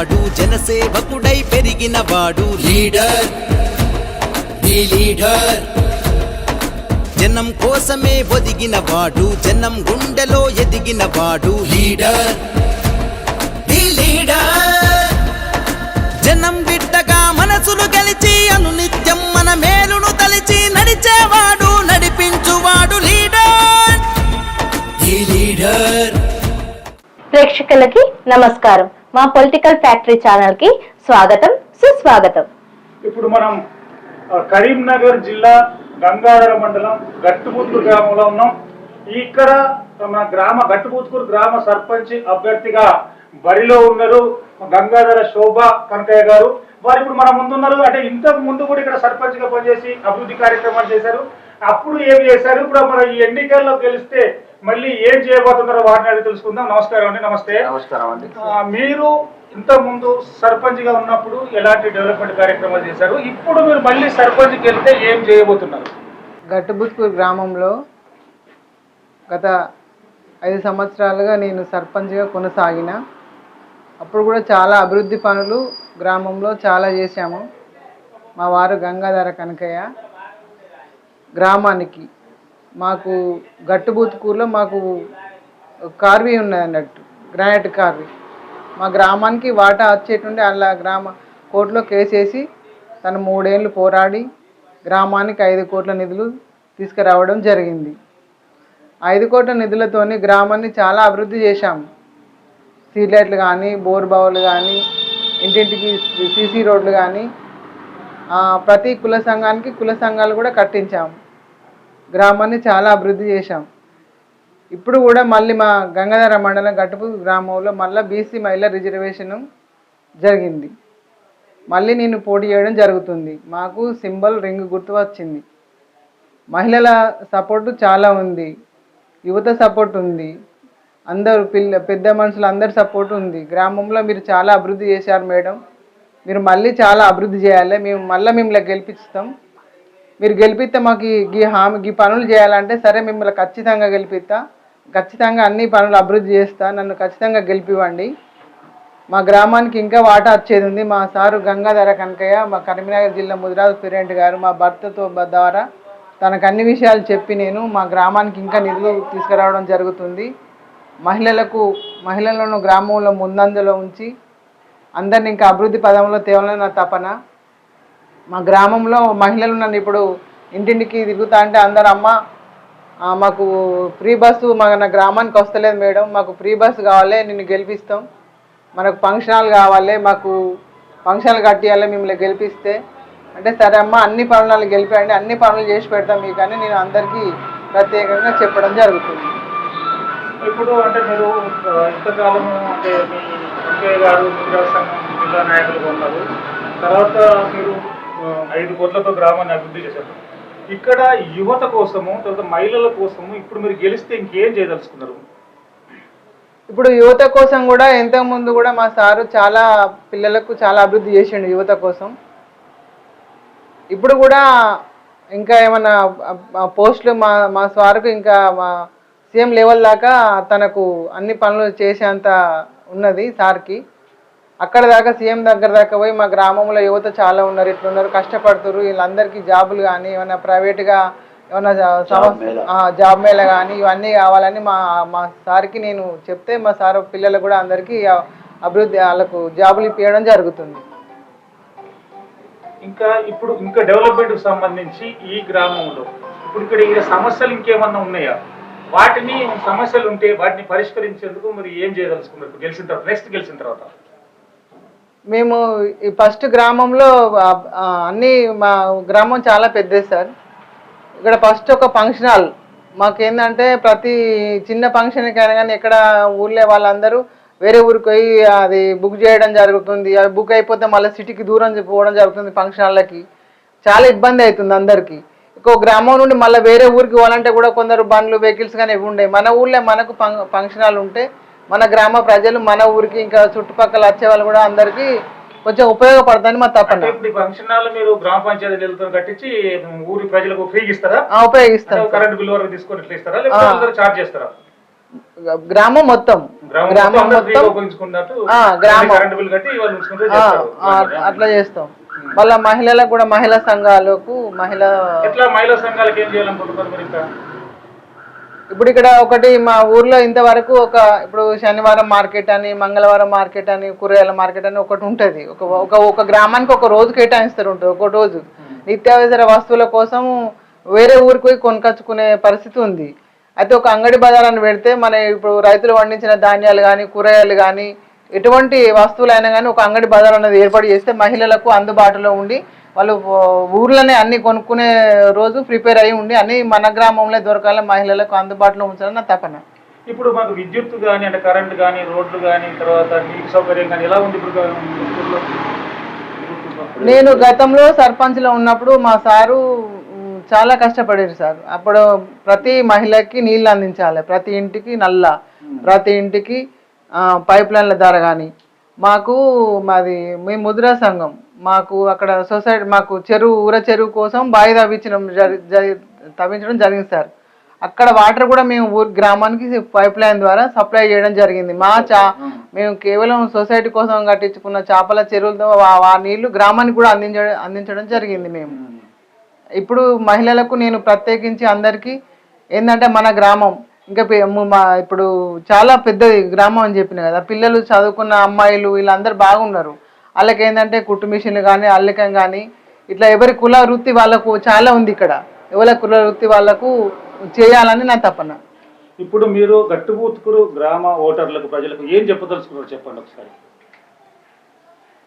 వాడు జనసేవకుడై పెరిగిన వాడు. Leader the leader. జనం కోసమే ఒదిగిన వాడు జనం గుండెలో ఎదిగిన వాడు. Leader the leader. జనం ప్రేక్షకులకి నమస్కారం. మా పొలిటికల్ ఫ్యాక్టరీ ఛానల్కి స్వాగతం సుస్వాగతం. ఇప్పుడు మనం కరీంనగర్ జిల్లా గంగాధర మండలం గట్టుబూత్కూరు గ్రామంలో ఉన్నాం. ఇక్కడ మన గ్రామ గట్టుబూత్కూరు గ్రామ సర్పంచ్ అభ్యర్థిగా బరిలో ఉన్నారు గంగాధర శోభ కనకయ్య గారు. వారు ఇప్పుడు మన ముందున్నారు. అంటే ఇంతకు ముందు కూడా ఇక్కడ సర్పంచ్గా పనిచేసి అభివృద్ధి కార్యక్రమాలు చేశారు. అప్పుడు ఏం చేశారు? ఇప్పుడు మన ఈ ఎన్నికల్లో గెలిస్తే మళ్ళీ ఏం చేయబోతున్నారో వారిని అడిగి తెలుసుకుందాం. నమస్కారం అండి. నమస్తే. నమస్కారం అండి. మీరు ఇంత ముందు సర్పంచ్గా ఉన్నప్పుడు ఎలాంటి డెవలప్మెంట్ కార్యక్రమాలు చేశారు? ఇప్పుడు మీరు మళ్ళీ సర్పంచ్కి వెళ్తే ఏం చేయబోతున్నారు? గట్టుబుత్కూరు గ్రామంలో గత ఐదు సంవత్సరాలుగా నేను సర్పంచ్గా కొనసాగిన. అప్పుడు కూడా చాలా అభివృద్ధి పనులు గ్రామంలో చాలా చేశాము. మా వారు గంగాధర కనకయ్య గ్రామానికి. మాకు గట్టుబూతుకూరులో మాకు కార్వి ఉన్నాయి అన్నట్టు గ్రానైట్ కార్వి. మా గ్రామానికి వాటా వచ్చేటుండే అలా గ్రామ కోర్టులో కేసేసి తను మూడేళ్ళు పోరాడి గ్రామానికి ఐదు కోట్ల నిధులు తీసుకురావడం జరిగింది. ఐదు కోట్ల నిధులతోని గ్రామాన్ని చాలా అభివృద్ధి చేశాము. స్ట్రీట్ లైట్లు కానీ బోర్ బావులు కానీ ఇంటింటికి సీసీ రోడ్లు కానీ ప్రతి కుల సంఘానికి కుల సంఘాలు కూడా కట్టించాము. గ్రామాన్ని చాలా అభివృద్ధి చేశాం. ఇప్పుడు కూడా మళ్ళీ మా గంగాధర మండలం గట్టుపు గ్రామంలో మళ్ళీ బీసీ మహిళా రిజర్వేషన్ జరిగింది. మళ్ళీ నేను పోటీ చేయడం జరుగుతుంది. మాకు సింబల్ రింగ్ గుర్తు వచ్చింది. మహిళల సపోర్టు చాలా ఉంది. యువత సపోర్ట్ ఉంది. అందరు పిల్ల పెద్ద మనుషులు అందరి సపోర్ట్ ఉంది. గ్రామంలో మీరు చాలా అభివృద్ధి చేశారు మేడం. మీరు మళ్ళీ చాలా అభివృద్ధి చేయాలి. మేము మళ్ళీ మిమ్మల్ని గెలిపిస్తాం. మీరు గెలిపిస్తే మాకు ఈ- హామీ ఈ పనులు చేయాలంటే సరే మిమ్మల్ని ఖచ్చితంగా గెలిపిస్తా. ఖచ్చితంగా అన్ని పనులు అభివృద్ధి చేస్తా. నన్ను ఖచ్చితంగా గెలిపివ్వండి. మా గ్రామానికి ఇంకా వాటా వచ్చేది ఉంది. మా సారు గంగాధర కనకయ్య మా కరీంనగర్ జిల్లా ముదిరాజు పిరెంట్ గారు మా భర్తతో ద్వారా తనకు అన్ని విషయాలు చెప్పి నేను మా గ్రామానికి ఇంకా నిధులు తీసుకురావడం జరుగుతుంది. మహిళలకు మహిళలను గ్రామంలో ముందంజలో ఉంచి అందరిని ఇంకా అభివృద్ధి పదంలో తేవాలని నా తపన మా గ్రామంలో మహిళలు నన్ను ఇప్పుడు ఇంటింటికి తిరుగుతా అంటే అందరు అమ్మ మాకు ఫ్రీ బస్సు మన గ్రామానికి వస్తలేదు మేడం మాకు ఫ్రీ బస్సు కావాలి నిన్ను గెలిపిస్తాం. మనకు ఫంక్షన్ హాల్ కావాలి మాకు ఫంక్షన్ హాల్ కట్టియాలి మిమ్మల్ని గెలిపిస్తే. అంటే సరే అమ్మ అన్ని పనులు గెలిపండి అన్ని పనులు చేసి పెడతాం మీకు అని నేను అందరికీ ప్రత్యేకంగా చెప్పడం జరుగుతుంది. ఇప్పుడు అంటే మీరు ఇంతకాలం అంటే మీ గారు సంఘం జిల్లా నాయకులుగా ఉన్నారు. తర్వాత మీరు ఐదు కోట్లతో గ్రామాన్ని అభివృద్ధి చేశారు. ఇక్కడ యువత కోసము తర్వాత మహిళల కోసము ఇప్పుడు మీరు గెలిస్తే ఇంకేం చేయదలుచుకున్నారు? ఇప్పుడు యువత కోసం కూడా ఇంతకుముందు కూడా మా సారు చాలా పిల్లలకు చాలా అభివృద్ధి చేసిండు యువత కోసం. ఇప్పుడు కూడా ఇంకా ఏమన్నా పోస్టులు మా మా సార్కు ఇంకా మా సీఎం లెవెల్ దాకా తనకు అన్ని పనులు చేసేంత ఉన్నది సార్కి. అక్కడ దాకా సీఎం దగ్గర దాకా పోయి మా గ్రామంలో యువత చాలా ఉన్నారు ఇట్లున్నారు కష్టపడుతున్నారు వీళ్ళందరికీ జాబులు కానీ ఏమైనా ప్రైవేట్గా ఏమైనా జాబ్ మేళ. కానీ ఇవన్నీ కావాలని మా మా సార్కి నేను చెప్తే మా సార్ పిల్లలు కూడా అందరికీ అభివృద్ధి వాళ్ళకు జాబులు ఇప్పించడం జరుగుతుంది. ఇంకా ఇప్పుడు ఇంకా డెవలప్మెంట్కు సంబంధించి ఈ గ్రామంలో ఇప్పుడు ఇక్కడ ఈ సమస్యలు ఇంకేమన్నా ఉన్నాయా? వాటిని సమస్యలు ఉంటే వాటిని పరిష్కరించేందుకు మరి ఏం చేయదలుచుకున్నారు? ఇప్పుడు గెలిచిన తర్వాత నెక్స్ట్ గెలిచిన తర్వాత. మేము ఈ ఫస్ట్ గ్రామంలో అన్నీ మా గ్రామం చాలా పెద్దది సార్. ఇక్కడ ఫస్ట్ ఒక ఫంక్షన్ హాల్ మాకేందంటే ప్రతి చిన్న ఫంక్షన్కి అయినా కానీ ఎక్కడ ఊళ్ళో వాళ్ళందరూ వేరే ఊరికి పోయి అది బుక్ చేయడం జరుగుతుంది. అది బుక్ అయిపోతే మళ్ళీ సిటీకి దూరం పోవడం జరుగుతుంది ఫంక్షన్ హాల్లకి చాలా ఇబ్బంది అవుతుంది అందరికీ. ఇంకో గ్రామం నుండి మళ్ళీ వేరే ఊరికి పోవాలంటే కూడా కొందరు బండ్లు వెహికల్స్ కానీ ఇవి ఉండేవి. మన ఊళ్ళో మనకు ఫంక్షన్ హాల్ ఉంటే మన గ్రామ ప్రజలు మన ఊరికి ఇంకా చుట్టుపక్కల వచ్చే వాళ్ళు కూడా అందరికీ కొంచెం ఉపయోగపడుతుంది మా అంటే తపన ఇప్పుడు ఈ ఫంక్షన్ హాల్ మీరు గ్రామ పంచాయతీ నిధులతో కట్టించి ఊరి ప్రజలకు ఫ్రీగా ఇస్తారా? ఆ, ఉపయోగిస్తాం సార్. కరెంట్ బిల్ వరకు తీసుకొని ఇట్లా ఇస్తారా? లేకపోతే చార్జ్ చేస్తారా? గ్రామం మొత్తం. గ్రామం గ్రామం మొత్తం అందరూ ఫ్రీగా మొత్తం ఉపయోగించుకున్నట్టు ఆ, గ్రామం. కరెంట్ బిల్ కట్టి వాళ్ళు ఉంచుకుంటే ఆ, చేస్తారు. ఆ, అట్లా చేస్తాం. మళ్ళా మహిళలకు కూడా మహిళా సంఘాలకు మహిళా ఎట్లా మహిళా సంఘాలకు ఏం చేయాలనుకుంటున్నారు మీరు ఇంకా? ఇప్పుడు ఇక్కడ ఒకటి మా ఊర్లో ఇంతవరకు ఒక ఇప్పుడు శనివారం మార్కెట్ అని మంగళవారం మార్కెట్ అని కూరగాయల మార్కెట్ అని ఒకటి ఉంటుంది. ఒక ఒక ఒక గ్రామానికి ఒక రోజు కేటాయిస్తారు ఉంటుంది ఒక రోజు. నిత్యావసర వస్తువుల కోసం వేరే ఊరికి పోయి కొనుకొచ్చుకునే పరిస్థితి ఉంది. అయితే ఒక అంగడి బజారాన్ని పెడితే మన ఇప్పుడు రైతులు పండించిన ధాన్యాలు కానీ కూరగాయలు కానీ ఎటువంటి వస్తువులైనా కానీ ఒక అంగడి బజార్ అనేది ఏర్పాటు చేస్తే మహిళలకు అందుబాటులో ఉండి వాళ్ళు ఊర్లోనే అన్ని కొనుక్కునే రోజు ప్రిపేర్ అయి ఉండి అన్ని మన గ్రామంలో దొరకాల మహిళలకు అందుబాటులో ఉంచాలని నా తపన. ఇప్పుడు మాకు విద్యుత్ కానీ అంటే కరెంట్ కానీ రోడ్లు కానీ తర్వాత నీటి సౌకర్యం కానీ ఎలా ఉంది ఇప్పుడు? నేను గతంలో సర్పంచ్లో ఉన్నప్పుడు మా సారు చాలా కష్టపడారు సార్. అప్పుడు ప్రతి మహిళకి నీళ్ళు అందించాలి. ప్రతి ఇంటికి నల్ల ప్రతి ఇంటికి పైప్ లైన్ల ద్వారా కానీ మాకు మాది మీ ముద్రా సంఘం. మాకు అక్కడ సొసైటీ మాకు చెరువు ఊర చెరువు కోసం బావి తవ్వించడం జరి తవ్వించడం జరిగింది సార్. అక్కడ వాటర్ కూడా మేము ఊరు గ్రామానికి పైప్ లైన్ ద్వారా సప్లై చేయడం జరిగింది. మా చా మేము కేవలం సొసైటీ కోసం కట్టించుకున్న చేపల చెరువులతో ఆ- నీళ్ళు గ్రామానికి కూడా అందించడం అందించడం జరిగింది మేము. ఇప్పుడు మహిళలకు నేను ప్రత్యేకించి అందరికీ ఏంటంటే మన గ్రామం ఇంకా మా ఇప్పుడు చాలా పెద్దది గ్రామం అని చెప్పిన కదా పిల్లలు చదువుకున్న అమ్మాయిలు వీళ్ళందరూ బాగున్నారు. వాళ్ళకి ఏంటంటే కుట్టు మిషన్లు కానీ అల్లికం కానీ ఇట్లా ఎవరి కుల వృత్తి వాళ్ళకు చాలా ఉంది ఇక్కడ. ఎవరి కుల వృత్తి వాళ్ళకు చేయాలని నా తపన. ఇప్పుడు మీరు గట్టుబూత్కురు గ్రామ ఓటర్లకు ప్రజలకు ఏం చెప్పదలుచుకున్నారు చెప్పండి ఒకసారి.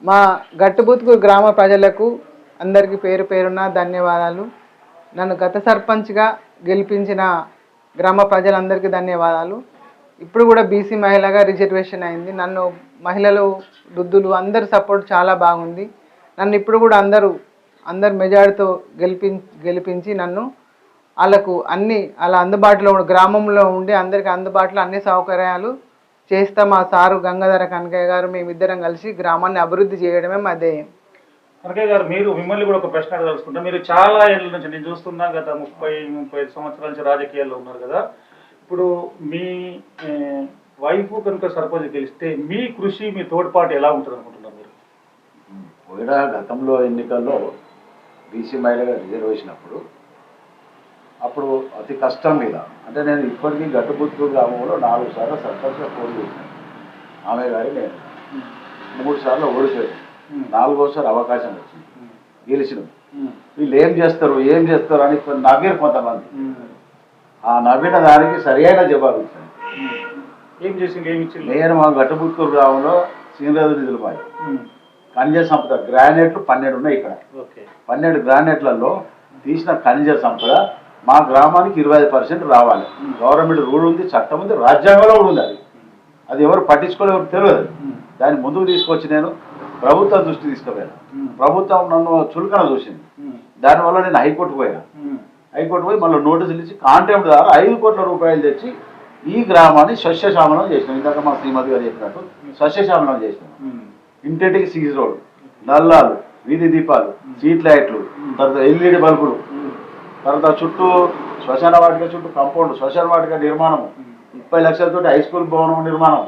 మా గట్టుబుత్కు గ్రామ ప్రజలకు అందరికీ పేరు పేరున ధన్యవాదాలు. నన్ను గత సర్పంచ్గా గెలిపించిన గ్రామ ప్రజలందరికీ ధన్యవాదాలు. ఇప్పుడు కూడా బీసీ మహిళగా రిజర్వేషన్ అయింది. నన్ను మహిళలు వృద్ధులు అందరు సపోర్ట్ చాలా బాగుంది. నన్ను ఇప్పుడు కూడా అందరూ అందరు మెజారిటీతో గెలిపి గెలిపించి నన్ను వాళ్ళకు అన్ని అలా అందుబాటులో గ్రామంలో ఉండి అందరికి అందుబాటులో అన్ని సౌకర్యాలు చేస్తా మా సారు గంగాధర కనకయ్య గారు మేమిద్దరం కలిసి గ్రామాన్ని అభివృద్ధి చేయడమే మా ధ్యేయం. కనకయ్య గారు మీరు మిమ్మల్ని కూడా ఒక ప్రశ్న అడగదలుచుకుంటా మీరు చాలా ఏళ్ళ నుంచి నేను చూస్తున్నా గత ముప్పై ముప్పై సంవత్సరాల నుంచి రాజకీయాల్లో ఉన్నారు కదా. ఇప్పుడు మీ వైఫ్ కనుక సర్పంచ్ గెలిస్తే మీ కృషి మీ తోడ్పాటు ఎలా ఉంటుంది అనుకుంటున్నారు మీరు? పోయిన గతంలో ఎన్నికల్లో బీసీ మహిళగా రిజర్వేషన్ అప్పుడు అప్పుడు అతి కష్టం మీద అంటే నేను ఇప్పటికీ గట్టుబుత్తూరు గ్రామంలో నాలుగు సార్లు సర్పంచ్గా పోటీ చేశాను. ఆమె గారి నేను. మూడు సార్లు ఓడిపోయాను. నాలుగోసారి అవకాశం వచ్చింది. గెలిచినాం. వీళ్ళు ఏం చేస్తారు ఏం చేస్తారు అని నవ్వారు కొంతమంది. ఆ నవ్విన దానికి సరైన జవాబు ఇచ్చాను ఏం చేసింది ఏమి ఇచ్చింది నేను మా గట్టుబుత్తూరు గ్రామంలో సీనియర్ నిధులు మాది ఖనిజ సంపద గ్రానైట్లు పన్నెండు ఉన్నాయి ఇక్కడ. ఓకే. పన్నెండు గ్రానైట్లలో తీసిన ఖనిజ సంపద మా గ్రామానికి ఇరవై ఐదు పర్సెంట్ రావాలి. గవర్నమెంట్ రూల్ ఉంది చట్టం ఉంది రాజ్యాంగంలో కూడా ఉంది అది. అది ఎవరు పట్టించుకోలేరు తెలియదు. దాన్ని ముందుకు తీసుకొచ్చి నేను ప్రభుత్వం దృష్టి తీసుకుపోయాను. ప్రభుత్వం నన్ను చులకన చూసింది. దానివల్ల నేను హైకోర్టు పోయాను. హైకోర్టు పోయి మళ్ళీ నోటీసులు ఇచ్చి కాంటెంప్ట్ ద్వారా ఐదు కోట్ల రూపాయలు తెచ్చి ఈ గ్రామాన్ని సస్యశ్యామలం చేసినాం. ఇందాక మా శ్రీమతి గారు చెప్పినట్టు సస్యశ్యామలం చేసినాం. ఇంటింటికి సీజ్ రోడ్ నల్లాలు వీధి దీపాలు స్ట్రీట్ లైట్లు తర్వాత ఎల్ఈడి బల్బులు తర్వాత చుట్టూ శ్మశాన వాటిక చుట్టూ కాంపౌండ్ శ్మశాన వాటిక నిర్మాణం ముప్పై లక్షలతో హై స్కూల్ భవనం నిర్మాణం.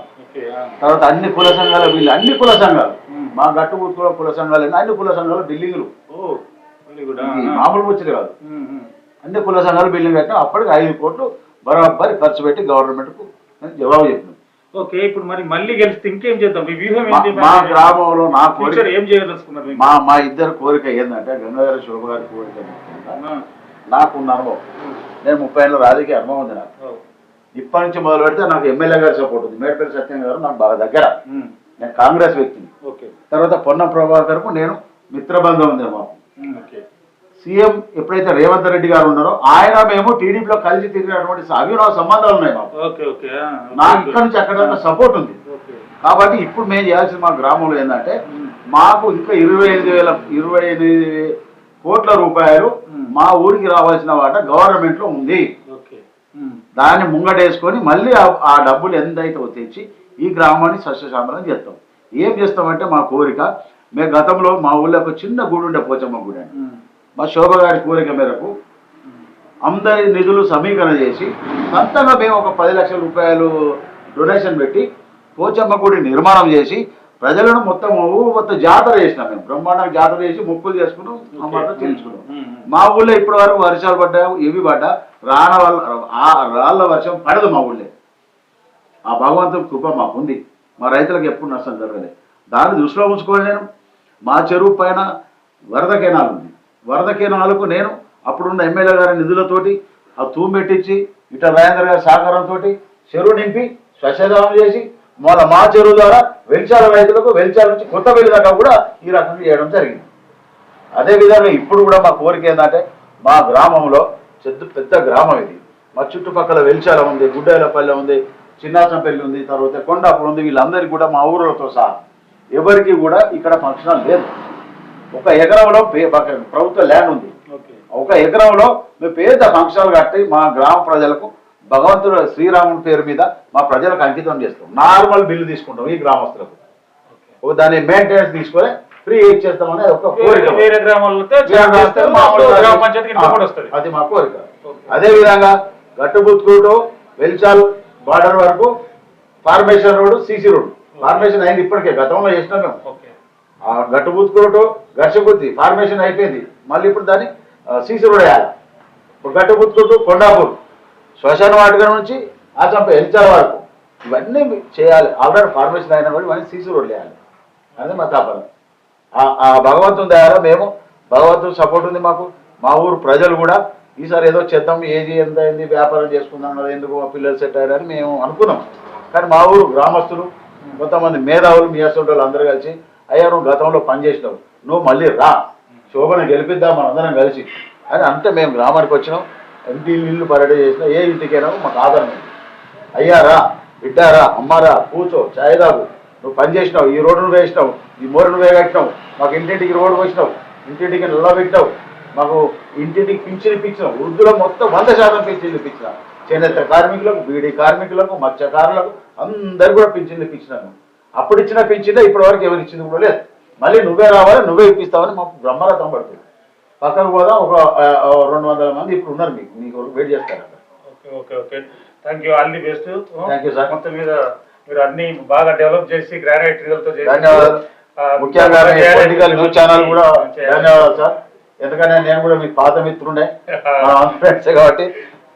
తర్వాత అన్ని కుల సంఘాల బిల్లు అన్ని కుల సంఘాలు. మా గట్టు కూడా కుల సంఘాలు అన్ని కుల సంఘాలు బిల్డింగ్లు మామూలు ముచ్చట కాదు. అన్ని కుల సంఘాలు బిల్డింగ్ కట్టినా అప్పటికి ఐదు కోట్లు బరాబరి ఖర్చు పెట్టి గవర్నమెంట్కు జవాబు చెప్పినాను ఓకే ఇప్పుడు మరి మళ్ళీ గెలిస్తే ఇంకేం చేద్దాం? మీ వ్యూహం మా- ఏంటి మా గ్రామంలో నా కోరిక ఏం చేయదలుచుకున్నారు? మా మా ఇద్దరు కోరిక ఏంటంటే గంగాధర శోభ గారి కోరిక నాకున్న అనుభవం. నేను ముప్పై ఏళ్ళ రాజకీయ అనుభవం ఉంది నాకు. ఇప్పటి నుంచి మొదలు పెడితే నాకు ఎమ్మెల్యే గారి సపోర్ట్ ఉంది. మేడపల్లి సత్యం గారు నాకు బాగా దగ్గర. నేను కాంగ్రెస్ వ్యక్తిని. ఓకే. తర్వాత పొన్నం ప్రభాకర్కు నేను మిత్రబంధం ఉంది మాకు. సీఎం ఎప్పుడైతే రేవంత్ రెడ్డి గారు ఉన్నారో ఆయన మేము టీడీపీలో కలిసి తిరిగినటువంటి అవినవ సంబంధాలు ఉన్నాయి మాకు. నాకు ఇక్కడ నుంచి అక్కడ సపోర్ట్ ఉంది. ఓకే. కాబట్టి ఇప్పుడు మేము చేయాల్సిన మా గ్రామంలో ఏంటంటే మాకు ఇంకా ఇరవై ఎనిమిది వేల ఇరవై ఎనిమిది కోట్ల రూపాయలు మా ఊరికి రావాల్సిన వాట గవర్నమెంట్లో ఉంది దాన్ని ముంగటేసుకొని మళ్ళీ ఆ- డబ్బులు ఎంతైతే తెచ్చి ఈ గ్రామాన్ని సస్యశామలం చేస్తాం. ఏం చేస్తామంటే మా కోరిక మేము గతంలో మా ఊళ్ళో ఒక చిన్న గుడి ఉండే పోచమ్మ గుడి అని. ఉమ్, మా శోభ గారి కోరిక మేరకు అందరి నిధులు సమీకరణ చేసి సొంతంగా మేము ఒక పది లక్షల రూపాయలు డొనేషన్ పెట్టి పోచమ్మ గుడి నిర్మాణం చేసి ప్రజలను మొత్తం ఊరు మొత్తం జాతర చేసినాం మేము. బ్రహ్మాండంగా జాతర చేసి మొక్కులు చేసుకున్నాం అమ్మాట తెలుసుకున్నాం. మా ఊళ్ళో ఇప్పటి వరకు వర్షాలు పడ్డాయి ఇవి పడ్డా రాన వల్ల ఆ రాళ్ళ వర్షం పడదు మా ఊళ్ళో. ఆ భగవంతుడి కృప మాకు ఉంది మా రైతులకు ఎప్పుడు నష్టం జరగలేదు. దాన్ని దృష్టిలో ఉంచుకొని నేను. మా చెరువు పైన వరద కెనాల్ ఉంది. వరద కెనాల్కు నేను అప్పుడున్న ఎమ్మెల్యే గారి నిధులతోటి ఆ తూము పెట్టించి ఇట రాజేంద్ర గారి సహకారంతో చెరువు నింపి స్వచ్ఛదానం చేసి మన మా చెరువు ద్వారా వెలిచాల రైతులకు వెలిచాల నుంచి కొత్త వెలి దాకా కూడా ఈ రకంగా చేయడం జరిగింది. అదేవిధంగా ఇప్పుడు కూడా మా కోరిక ఏంటంటే మా గ్రామంలో పెద్ద పెద్ద గ్రామం ఇది. మా చుట్టుపక్కల వెలిచాల ఉంది గుడ్డేలపల్లె ఉంది చిన్నాచంపల్లి ఉంది తర్వాత కొండాపురం ఉంది వీళ్ళందరికీ కూడా మా ఊళ్ళతో సహా ఎవరికి కూడా ఇక్కడ ఫంక్షన్ లేదు. ఒక ఎకరంలో ప్రభుత్వ ల్యాండ్ ఉంది. ఒక ఎకరంలో మేము పేద ఫంక్షన్లు కట్టి మా గ్రామ ప్రజలకు భగవంతుడు శ్రీరాముని పేరు మీద మా ప్రజలకు అంకితం చేస్తాం. నార్మల్ బిల్లు తీసుకుంటాం ఈ గ్రామస్తులకు. ఒక దాని మెయింటెనెన్స్ తీసుకొని ఫ్రీ ఇచ్చేస్తామని ఒక కోరిక. అది మా కోరిక. అదే విధంగా గట్టుబుత్తుకోటు వెల్చాల్ బార్డర్ వరకు formation road CC road formation అయింది ఇప్పటికే గతంలో చేసినాం మేము. ఓకే. ఆ ఘర్షబుద్ధి ఫార్మేషన్ అయిపోయింది. మళ్ళీ ఇప్పుడు దాన్ని సీసీ రోడ్ వేయాలి. ఇప్పుడు గట్టుబుత్తుకోటు కొండాపూర్ శ్మశాన వాటిక నుంచి ఆ చంప ఎల్చాల వరకు. ఇవన్నీ చేయాలి. ఆల్రెడీ ఫార్మేషన్ అయినా కూడా ఇవన్నీ సీసీ రోడ్లు వేయాలి. అనేది మా తాపన. ఆ- భగవంతుని దయాలో మేము భగవంతుని సపోర్ట్ ఉంది మాకు. మా ఊరు ప్రజలు కూడా ఈసారి ఏదో చేద్దాం ఏది ఎంత అయింది వ్యాపారం చేసుకుందాం కదా ఎందుకు మా పిల్లలు సెట్ అయ్యారని మేము అనుకున్నాం. కానీ మా ఊరు గ్రామస్తులు కొంతమంది మేధావులు మీ అసలు అందరూ కలిసి అయ్యా నువ్వు గతంలో పనిచేసినావు నువ్వు మళ్ళీ రా. శోభను గెలిపిద్దాం మనందరం కలిసి. అని అంటే మేము గ్రామానికి వచ్చినాం. ఇంటి ఇల్లు పర్యటన చేసినా ఏ ఇంటికైనా మాకు ఆదరణ ఉంది. అయ్యారా బిడ్డారా అమ్మారా కూర్చో చాయ్ తాగు. నువ్వు పని చేసినావు ఈ రోడ్డు నువ్వు వేసినావు ఈ మోరు నువ్వే కట్టినావు మాకు ఇంటింటికి రోడ్డు వేసినావు ఇంటింటికి నిలబెట్టావు మాకు ఇంటింటికి పింఛన్ ఇప్పించినావు వృద్ధుల మొత్తం వంద శాతం పింఛన్లు ఇప్పించిన చేనేత కార్మికులకు బీడీ కార్మికులకు మత్స్యకారులకు అందరు కూడా పింఛన్లు ఇప్పించినాను అప్పుడు ఇచ్చిన పింఛన్ ఇప్పటి వరకు ఎవరు ఇచ్చింది కూడా లేదు మళ్ళీ నువ్వే రావాలి నువ్వే ఇప్పిస్తావని మాకు బ్రహ్మరథం పడుతుంది పక్కకు పోదాం ఒక రెండు వందల మంది ఇప్పుడు ఉన్నారు మీకు మీకు వెయిట్ చేస్తారు అక్కడ okay okay okay thank you all the best Thank you, sir. మొత్తం మీద మీరు అన్ని బాగా డెవలప్ చేసి గ్రానైట్ చేసి ధన్యవాదాలు ముఖ్యంగా మీ. పొలిటికల్ న్యూస్ ఛానల్ కూడా. ధన్యవాదాలు సార్ ఎందుకంటే నేను కూడా మీకు పాత మిత్రుండే ఫ్రెండ్స్ కాబట్టి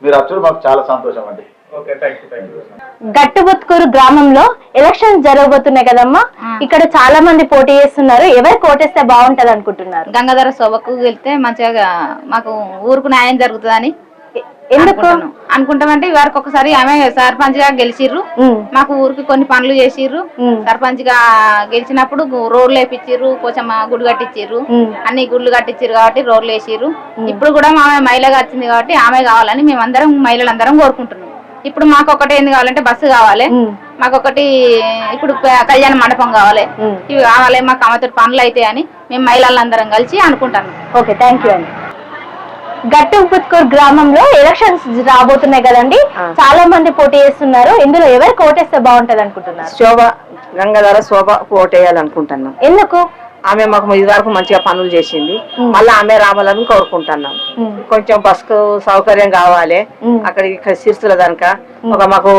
మీరు వచ్చి మాకు చాలా సంతోషం అండి గట్టుబుత్కూరు గ్రామంలో ఎలక్షన్స్ జరగబోతున్నాయి కదమ్మా. ఇక్కడ చాలా మంది పోటీ చేస్తున్నారు. ఎవరికి ఓటేస్తే బాగుంటది అనుకుంటున్నారు? గంగాధర శోభకు వెళ్తే మంచిగా మాకు ఊరుకు న్యాయం జరుగుతుందని ఎందుకు. అనుకుంటామంటే వారికి ఒకసారి ఆమె సర్పంచ్గా గెలిచిర్రు మాకు ఊరికి కొన్ని పనులు చేసిర్రు. సర్పంచ్గా గెలిచినప్పుడు రోడ్లు వేపించిర్రు పోచమ్మ గుడి కట్టించిర్రు. అన్ని గుళ్ళు కట్టించిర్రు కాబట్టి రోడ్లు వేసిర్రు. ఇప్పుడు కూడా ఆమె మహిళగా వచ్చింది కాబట్టి ఆమె కావాలని మేమందరం మహిళలందరం కోరుకుంటున్నాం. ఇప్పుడు మాకు ఒకటి ఏంది కావాలంటే బస్సు కావాలి. మాకు ఒకటి ఇప్పుడు కళ్యాణ మండపం కావాలి. ఇవి కావాలి మాకు ఆమెతో పనులు అయితే అని మేము మహిళలందరం కలిసి అనుకుంటాను ఓకే థ్యాంక్ యూ అండి. గట్టుబుత్కూరు గ్రామంలో ఎలక్షన్స్ రాబోతున్నాయి కదండి. చాలా మంది పోటీ చేస్తున్నారు. ఇందులో ఎవరికి ఓటేస్తే బాగుంటది అనుకుంటున్నారు? శోభ గంగాధర శోభ ఓటేయాలనుకుంటున్నాం ఎందుకు? ఆమె మాకు ఇది వరకు మంచిగా పనులు చేసింది. మళ్ళీ ఆమె రావాలని కోరుకుంటున్నాం. కొంచెం బస్కు సౌకర్యం కావాలి. అక్కడికి సిరుసుల దానిక ఒక మాకు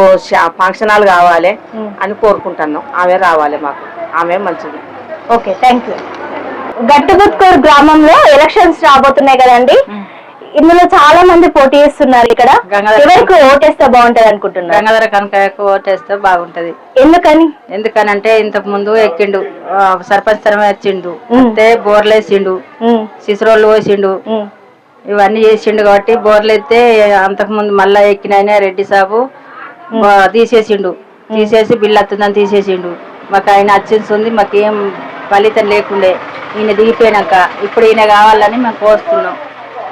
ఫంక్షన్ హాల్ కావాలి అని కోరుకుంటున్నాం. ఆమె రావాలి మాకు. ఆమె మంచిది. ఓకే థ్యాంక్ యూ గట్టుబుత్కూరు గ్రామంలో ఎలక్షన్స్ రాబోతున్నాయి కదండి. ఇందులో చాలా మంది పోటీ చేస్తున్నారు ఇక్కడ. ఎవరికి ఓటేస్తే బాగుంటది అనుకుంటున్నారు? గంగాధర కనకయ్యకు ఓటేస్తే బాగుంటది. ఎందుకని? ఎందుకనంటే ఇంతకు ముందు ఎక్కిండు సర్పంచ్ స్థలం వచ్చిండు. అంటే బోర్లు వేసిండు సిసరోళ్ళు పోసిండు ఇవన్నీ చేసిండు కాబట్టి బోర్లు ఎత్తే అంతకు ముందు మళ్ళా ఎక్కిన రెడ్డి సాబు తీసేసిండు. తీసేసి బిల్లు వస్తుందని తీసేసిండు. మాకు ఆయన వచ్చింది మాకేం ఫలితం లేకుండే. ఈయన దిగిపోయినాక ఇప్పుడు ఈయన కావాలని మేము కోరుతున్నాం.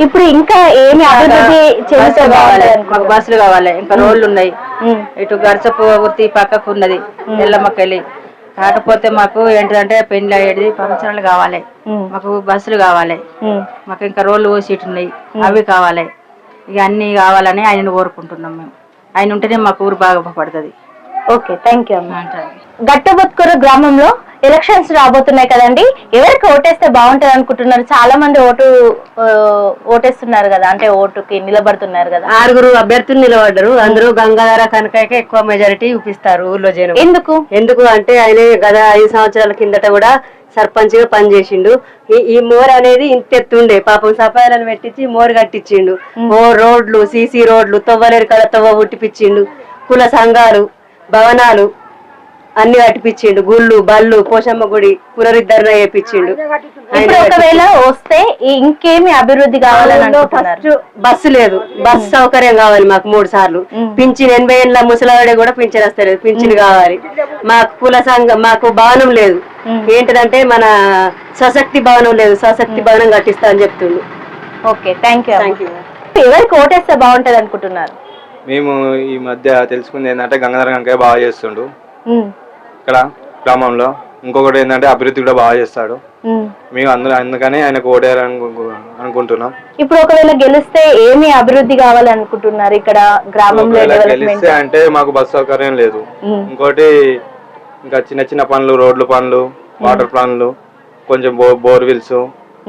ఇప్పుడు ఇంకా ఏమి అభివృద్ధి చేస్తే కావాలి మాకు బస్సులు కావాలి ఇంకా రోడ్లు ఉన్నాయి ఇటు గడసపు వృత్తి పక్కకు ఉన్నది ఎల్లమ్మకెళ్ళి. కాకపోతే మాకు ఏంటంటే పెళ్ళి అయ్యేది ఫంక్షన్లు కావాలి. మాకు బస్సులు కావాలి. మాకు ఇంకా రోడ్లు పోసేటి ఉన్నాయి అవి కావాలి. ఇక అన్ని కావాలని ఆయనను కోరుకుంటున్నాం మేము. ఆయన ఉంటేనే మాకు ఊరు బాగుపడుతుంది ఓకే థ్యాంక్ యూ అమ్మా. గట్టుబుత్కూరు గ్రామంలో ఎలక్షన్స్ రాబోతున్నాయి కదండి. ఎవరికి ఓటేస్తే బాగుంటది అనుకుంటున్నారు? చాలా మంది ఓటు ఓటేస్తున్నారు కదా. అంటే ఓటుకి నిలబడుతున్నారు కదా. ఆరుగురు అభ్యర్థులు నిలబడ్డారు. అందరూ గంగాధర కనకయ్యకే ఎక్కువ మెజారిటీ చూపిస్తారు ఊర్లో జనం. ఎందుకు? ఎందుకు అంటే ఆయన గత ఐదు సంవత్సరాల కిందట కూడా సర్పంచ్గా పనిచేసిండు. ఈ ఈ మోర్ అనేది ఇంత ఎత్తుండే పాపం సఫాయిలను పెట్టించి మోర్ కట్టించిండు. ఓ రోడ్లు సీసీ రోడ్లు తవ్వలేరు కదా తవ్వ పుట్టిపించిండు కుల సంఘాలు భవనాలు అన్ని కట్టిపించిండు గుళ్ళు బళ్ళు పోషమ్మ గుడి పునరుద్ధరణ చేపించిండు ఇప్పుడు ఒకవేళ వస్తే ఇంకేమి అభివృద్ధి కావాలని అనుకుంటున్నారు? ఫస్ట్ బస్సు లేదు. బస్సు సౌకర్యం కావాలి మాకు మూడు సార్లు. పింఛన్ ఎనభై ఏళ్ళ ముసలావిడ కూడా పింఛన్ వస్తలేదు. పింఛన్ కావాలి. మాకు కుల సంఘం మాకు భవనం లేదు. ఏంటిదంటే మన స్వశక్తి భవనం లేదు. స్వశక్తి భవనం కట్టిస్తా అని చెప్తుండు. Okay thank you thank you ఎవరికి ఓటేస్తే బాగుంటది అనుకుంటున్నారు? మేము ఈ మధ్య తెలుసుకుంది ఏంటంటే గంగాధర గంగయ్య బాగా చేస్తుండు. ఇక్కడ గ్రామంలో. ఇంకొకటి ఏంటంటే అభివృద్ధి కూడా బాగా చేస్తాడు. మేము అందరూ అందుకని ఆయనకు ఓటేయాలని అనుకుంటున్నాం. ఇప్పుడు ఒకవేళ గెలిస్తే ఏమి అభివృద్ధి కావాలనుకుంటున్నారు ఇక్కడ గ్రామంలో గెలిస్తే అంటే మాకు బస్ సౌకర్యం లేదు. ఇంకోటి ఇంకా చిన్న చిన్న పనులు రోడ్లు పనులు వాటర్ పనులు కొంచెం బోర్విల్స్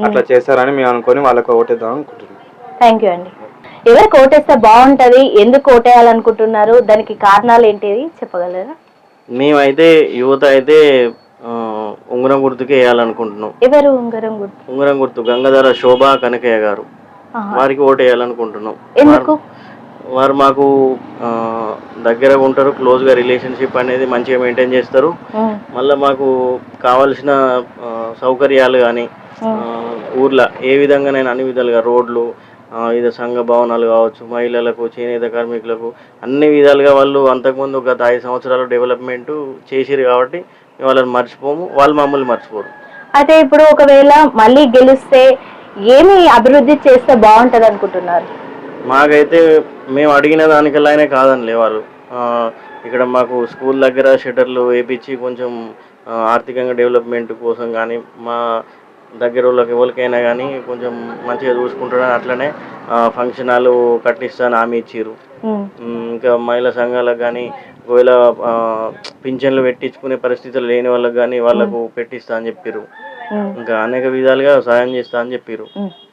అట్లా చేస్తారని మేము అనుకొని వాళ్ళకి ఓటేద్దాం అనుకుంటున్నాం. థ్యాంక్ యూ అండి. ఎవరికి ఓటేస్తే బాగుంటది ఎందుకు ఓటేయాలనుకుంటున్నారు దానికి కారణాలు ఏంటిది చెప్పగలరా? మేమైతే యువత అయితే ఉంగరం గుర్తుకే వేయాలనుకుంటున్నాం. ఎవరు ఉంగరం గుర్తు? ఉంగరం గుర్తు గంగాధర శోభ కనకయ్య గారు. వారికి ఓటు వేయాలనుకుంటున్నాం ఎందుకు? వారు- మాకు దగ్గరగా ఉంటారు క్లోజ్గా రిలేషన్షిప్ అనేది మంచిగా మెయింటైన్ చేస్తారు. మళ్ళీ మాకు కావలసిన సౌకర్యాలు కానీ ఊర్లో ఏ విధంగానైనా అన్ని విధాలుగా రోడ్లు ఇది సంఘ భవనాలు కావచ్చు మహిళలకు చేనేత కార్మికులకు అన్ని విధాలుగా వాళ్ళు అంతకుముందు గత ఐదు సంవత్సరాలు డెవలప్మెంట్ చేసిరు కాబట్టి వాళ్ళని మర్చిపోము వాళ్ళు మమ్మల్ని మర్చిపోరు. అయితే ఇప్పుడు ఒకవేళ మళ్ళీ గెలిస్తే ఏమి అభివృద్ధి చేస్తే బాగుంటది అనుకుంటున్నారు? మాకైతే మేము అడిగిన దానికల్లానే కాదనిలే వాళ్ళు. ఆ, ఇక్కడ మాకు స్కూల్ దగ్గర షటర్లు వేపించి కొంచెం ఆర్థికంగా డెవలప్మెంట్ కోసం కానీ మా దగ్గర వాళ్ళకి ఎవరికైనా కానీ కొంచెం మంచిగా చూసుకుంటారని అట్లనే ఫంక్షన్ హాల్ కట్టిస్తాను హామీ ఉమ్, ఇంకా మహిళా సంఘాలకు కానీ ఒకవేళ పింఛన్లు పెట్టించుకునే పరిస్థితులు లేని వాళ్ళకి కానీ వాళ్ళకు పెట్టిస్తా అని చెప్పారు ఇంకా అనేక విధాలుగా సాయం చేస్తా అని చెప్పారు.